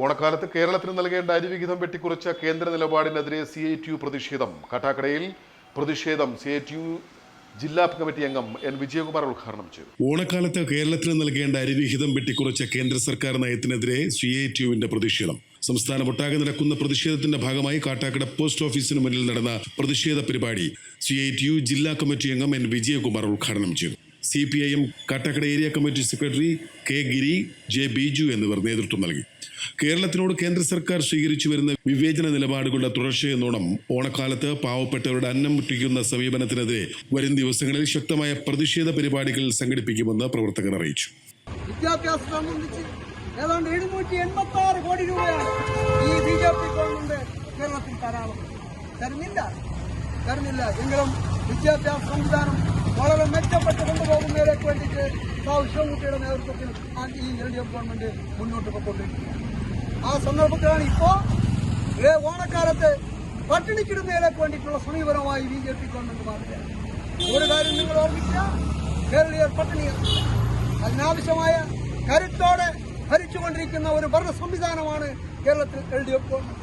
ഓണക്കാലത്ത് കേരളത്തിന് നൽകേണ്ട അരിവിഹിതം വെട്ടിക്കുറച്ച കേന്ദ്ര നിലപാടിനെതിരെ സി ഐ ടി യു പ്രതിഷേധം. കാട്ടാക്കടയിൽ പ്രതിഷേധം സി ഐ ടി യു ജില്ലാ കമ്മിറ്റി അംഗം എൻ വിജയകുമാർ ഉദ്ഘാടനം ചെയ്തു. ഓണക്കാലത്ത് കേരളത്തിന് നൽകേണ്ട അരിവിഹിതം വെട്ടിക്കുറച്ച കേന്ദ്ര സർക്കാർ നയത്തിനെതിരെ സി ഐ ടി യുവിന്റെ പ്രതിഷേധം. സംസ്ഥാനമൊട്ടാകെ നടക്കുന്ന പ്രതിഷേധത്തിന്റെ ഭാഗമായി കാട്ടാക്കട പോസ്റ്റ് ഓഫീസിന് മുന്നിൽ നടന്ന പ്രതിഷേധ പരിപാടി സി ഐ ടി യു ജില്ലാ കമ്മിറ്റി അംഗം എൻ വിജയകുമാർ ഉദ്ഘാടനം ചെയ്തു. C P I M Kattakada area committee secretary K Giri J Biju എന്നിവർ നേതൃത്വം നൽകി. കേരളത്തിനോട് കേന്ദ്ര സർക്കാർ സ്വീകരിച്ചു വരുന്ന വിവേചന നിലപാടുകളുടെ തുടർച്ചയെന്നോണം ഓണക്കാലത്ത് പാവപ്പെട്ടവരുടെ അന്നം മുട്ടിക്കുന്ന സമീപനത്തിനെതിരെ വരും ദിവസങ്ങളിൽ ശക്തമായ പ്രതിഷേധ പരിപാടികൾ സംഘടിപ്പിക്കുമെന്ന് പ്രവർത്തകർ അറിയിച്ചു. വളരെ മെച്ചപ്പെട്ട് കൊണ്ടുപോകുന്നതിലേക്ക് വേണ്ടിയിട്ട് നേതൃത്വത്തിൽ ഈ എൽ ഡി എഫ് ഗവൺമെന്റ് മുന്നോട്ട് പോയിക്കൊണ്ടിരിക്കുകയാണ്. ആ സന്ദർഭത്തിലാണ് ഇപ്പോ ഓണക്കാലത്ത് ഓണക്കാലത്ത് പട്ടിണിക്കിടുന്നതിലേക്ക് വേണ്ടിയിട്ടുള്ള സമീപനമായി ബി ജെ പി ഗവൺമെന്റ് മാറുകയാണ്. ഒരു കാര്യം നിങ്ങൾ ഓർമ്മിക്കുക കേരളീയർ പട്ടിണിയാണ് അതിനാവശ്യമായ കരുത്തോടെ ഭരിച്ചുകൊണ്ടിരിക്കുന്ന ഒരു ഭരണ സംവിധാനമാണ് കേരളത്തിൽ എൽ ഡി എഫ് ഗവൺമെന്റ്.